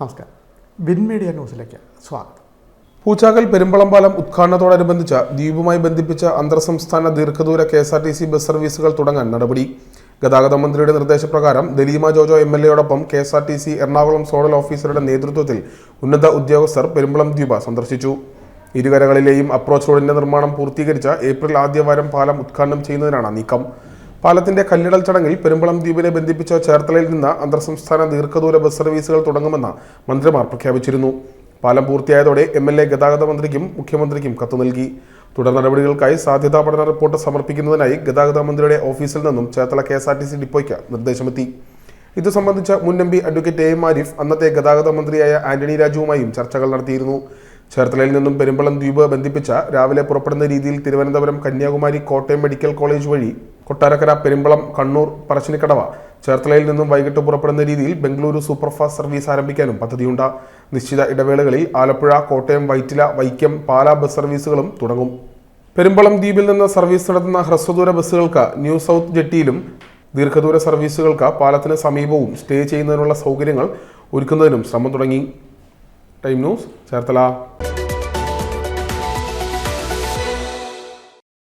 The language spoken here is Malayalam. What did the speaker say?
നമസ്കാരം. വിൻ മീഡിയ ന്യൂസിലേക്ക് സ്വാഗതം. പൂച്ചാക്കൽ പെരുമ്പളം പാലം ഉദ്ഘാടനത്തോടനുബന്ധിച്ച് ദ്വീപുമായി ബന്ധിപ്പിച്ച അന്തർ സംസ്ഥാന ദീർഘദൂര K S R T C bus സർവീസുകൾ തുടങ്ങാൻ നടപടി. ഗതാഗത മന്ത്രിയുടെ നിർദ്ദേശപ്രകാരം Daleema Jojo M L എയോടൊപ്പം K S R T C Ernakulam zonal ഓഫീസറുടെ നേതൃത്വത്തിൽ ഉന്നത ഉദ്യോഗസ്ഥർ പെരുമ്പളം ദ്വീപ സന്ദർശിച്ചു. ഇരുകരകളിലെയും അപ്രോച്ച് റോഡിന്റെ നിർമ്മാണം പൂർത്തീകരിച്ച ഏപ്രിൽ ആദ്യവാരം പാലം ഉദ്ഘാടനം ചെയ്യുന്നതിനാണ് നീക്കം. പാലത്തിന്റെ കല്ലിടൽ ചടങ്ങിൽ പെരുമ്പളം ദ്വീപിനെ ബന്ധിപ്പിച്ച ചേർത്തലയിൽ നിന്ന് അന്തർസംസ്ഥാന ദീർഘദൂര ബസ് സർവീസുകൾ തുടങ്ങുമെന്ന് മന്ത്രിമാർ പ്രഖ്യാപിച്ചിരുന്നു. പാലം പൂർത്തിയായതോടെ എം എൽ എ ഗതാഗത മന്ത്രിക്കും മുഖ്യമന്ത്രിക്കും കത്ത് നൽകി. തുടർ നടപടികൾക്കായി സാധ്യതാ പഠന റിപ്പോർട്ട് സമർപ്പിക്കുന്നതിനായി ഗതാഗത മന്ത്രിയുടെ ഓഫീസിൽ നിന്നും Cherthala K S R T C ഡിപ്പോയ്ക്ക് നിർദ്ദേശമെത്തി. ഇത് സംബന്ധിച്ച മുൻ M P advocate A M Arif അന്നത്തെ ഗതാഗത മന്ത്രിയായ ആന്റണി രാജുവുമായും ചർച്ചകൾ നടത്തിയിരുന്നു. ചേർത്തലയിൽ നിന്നും പെരുമ്പളം ദ്വീപ് ബന്ധിപ്പിച്ച രാവിലെ പുറപ്പെടുന്ന രീതിയിൽ തിരുവനന്തപുരം കന്യാകുമാരി കോട്ടയം മെഡിക്കൽ കോളേജ് വഴി കൊട്ടാരക്കര പെരുമ്പളം കണ്ണൂർ പറശ്ശിനിക്കടവ ചേർത്തലയിൽ നിന്നും വൈകിട്ട് പുറപ്പെടുന്ന രീതിയിൽ ബംഗളൂരു സൂപ്പർഫാസ്റ്റ് സർവീസ് ആരംഭിക്കാനും പദ്ധതിയുണ്ട്. നിശ്ചിത ഇടവേളകളിൽ ആലപ്പുഴ കോട്ടയം വൈറ്റില വൈക്കം പാലാ ബസ് സർവീസുകളും തുടങ്ങും. പെരുമ്പളം ദ്വീപിൽ നിന്ന് സർവീസ് നടത്തുന്ന ഹ്രസ്വദൂര ബസ്സുകൾക്ക് ന്യൂ സൗത്ത് ജെട്ടിയിലും ദീർഘദൂര സർവീസുകൾക്ക് പാലത്തിന് സമീപവും സ്റ്റേ ചെയ്യുന്നതിനുള്ള സൗകര്യങ്ങൾ ഒരുക്കുന്നതിനും ശ്രമം തുടങ്ങി. Time news Cherthala.